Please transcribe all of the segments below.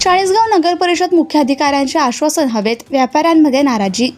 चाळीसगाव नगर परिषद मुख्याधिकाऱ्यांचे आश्वासन हवेत व्यापाऱ्यांमध्ये नाराजी.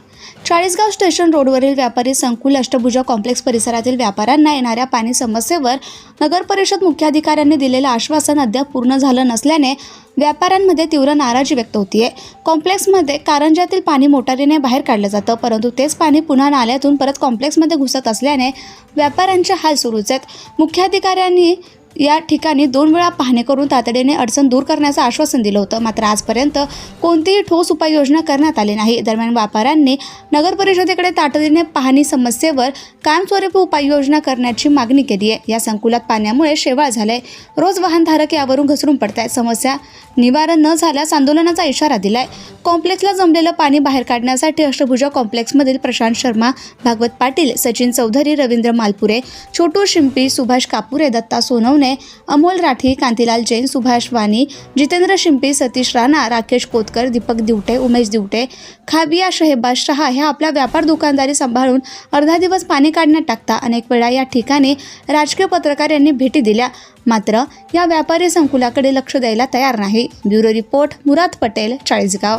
चाळीसगाव स्टेशन रोडवरील व्यापारी संकुल अष्टभुजा कॉम्प्लेक्स परिसरातील व्यापाऱ्यांना येणाऱ्या पाणी समस्येवर नगर परिषद मुख्याधिकाऱ्यांनी दिलेलं आश्वासन अद्याप पूर्ण झालं नसल्याने व्यापाऱ्यांमध्ये तीव्र नाराजी व्यक्त होतीये. कॉम्प्लेक्समध्ये कारंजातील पाणी मोटारीने बाहेर काढलं जातं परंतु तेच पाणी पुन्हा नाल्यातून परत कॉम्प्लेक्समध्ये घुसत असल्याने व्यापाऱ्यांचे हाल सुरूच आहेत. मुख्याधिकाऱ्यांनी या ठिकाणी दोन वेळा पाहणी करून तातडीने अडचण दूर करण्याचं आश्वासन दिलं होतं. मात्र आजपर्यंत कोणतीही ठोस उपाययोजना करण्यात आली नाही. दरम्यान व्यापाऱ्यांनी नगर परिषदेकडे तातडीने पाहणी समस्येवर कायमस्वरूपी उपाययोजना करण्याची मागणी केली आहे. या संकुलात पाण्यामुळे शेवाळ झालंय. रोज वाहनधारक यावरून घसरून पडत आहेत समस्या निवारण न झाल्यास आंदोलनाचा इशारा दिलाय. कॉम्प्लेक्सला जमलेलं पाणी बाहेर काढण्यासाठी अष्टभुजा कॉम्प्लेक्समधील प्रशांत शर्मा भागवत पाटील सचिन चौधरी रवींद्र मालपुरे छोटू शिंपी सुभाष कापुरे दत्ता सोनवणे अमोल राठी कांतीलाल जैन सुभाष वाणी जितेंद्र शिंपी सतीश राणा राकेश कोतकर दीपक दिवटे उमेश दिवटे खाबिया शहेबाज शहा ह्या आपल्या व्यापार दुकानदारी सांभाळून अर्धा दिवस पाणी काढण्यात टाकता. अनेक वेळा या ठिकाणी राजकीय पत्रकार यांनी भेटी दिल्या. मात्र या व्यापारी संकुलाकडे लक्ष द्यायला तयार नाही. Bureau report Murad Patel Chalisgaon.